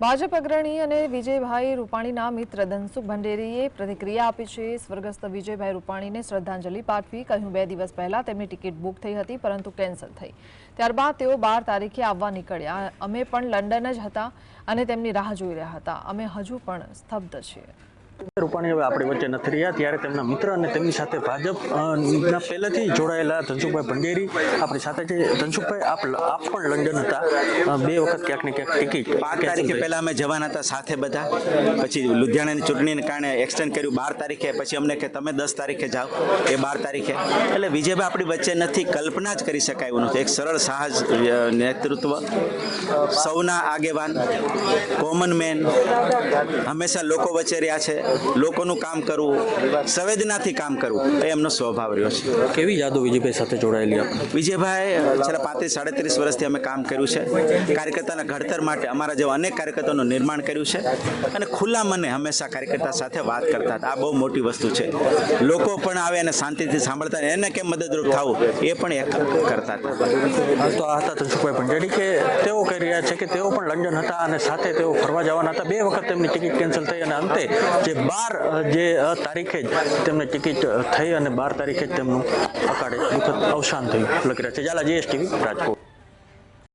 ભાજપ અગ્રણી અને વિજયભાઈ રૂપાણીના મિત્ર ધનસુખ ભંડેરીએ પ્રતિક્રિયા આપી છે. સ્વર્ગસ્થ વિજયભાઈ રૂપાણીને શ્રદ્ધાંજલિ પાઠવી કહ્યું, બે દિવસ પહેલા તેમની ટિકિટ બુક થઈ હતી, પરંતુ કેન્સલ થઈ. ત્યારબાદ તેઓ બાર તારીખે આવવા નીકળ્યા. અમે પણ લંડન જ હતા અને તેમની રાહ જોઈ રહ્યા હતા. અમે હજુ પણ સ્તબ્ધ છીએ. રૂપાણી હવે આપણી વચ્ચે નથી રહ્યા. ત્યારે તેમના મિત્ર અને તેમની સાથે ભાજપ પહેલેથી જોડાયેલા ધનસુખભાઈ ભંડેરી આપણી સાથે છે. ધનસુખભાઈ આપ આપ પણ લંડન હતા. બે વખત ક્યાંક ને ક્યાંક ટિકિટ પાંચ તારીખે પહેલાં પહેલા અમે જવાના હતા સાથે બધા. પછી લુધિયાણાની ચૂંટણીને કારણે એક્સટેન્ડ કર્યું બાર તારીખે. પછી અમને કે તમે દસ તારીખે જાઓ. એ બાર તારીખે. એટલે વિજયભાઈ આપણી વચ્ચે નથી. કલ્પના જ કરી શકાય એવું નથી. એક સરળ સાહસ નેતૃત્વ સૌના આગેવાન કોમન મેન હંમેશા લોકો વચ્ચે રહ્યા છે. લોકોનું કામ કરવું સંવેદનાથી કામ કરવું એ એમનો સ્વભાવ રહ્યો છે. કેવી યાદો વિજયભાઈ સાથે જોડાયેલી આપણે વિજયભાઈ છેલ્લા પાંત્રીસ સાડત્રીસ વર્ષથી અમે કામ કર્યું છે. કાર્યકર્તાના ઘડતર માટે અમારા જેવા અનેક કાર્યકર્તાનું નિર્માણ કર્યું છે. અને ખુલ્લા મને હંમેશા કાર્યકર્તા સાથે વાત કરતા હતા. આ બહુ મોટી વસ્તુ છે. લોકો પણ આવે અને શાંતિથી સાંભળતા અને એને કેમ મદદરૂપ થવું એ પણ એક કરતા હતા. તો આ હતા ધનસુખભાઈ ભંડેરી કે તેઓ કહી રહ્યા છે કે તેઓ પણ લંડન હતા અને સાથે તેઓ ફરવા જવાના હતા. બે વખત તેમની ટિકિટ કેન્સલ થઈ અને અંતે જે બાર જે તારીખે જ તેમને ટિકિટ થઈ અને બાર તારીખે જ તેમનું અકાળે દુઃખદ અવસાન થયું. લખી રહ્યા છે. જાલા જીએસટીવી રાજકોટ.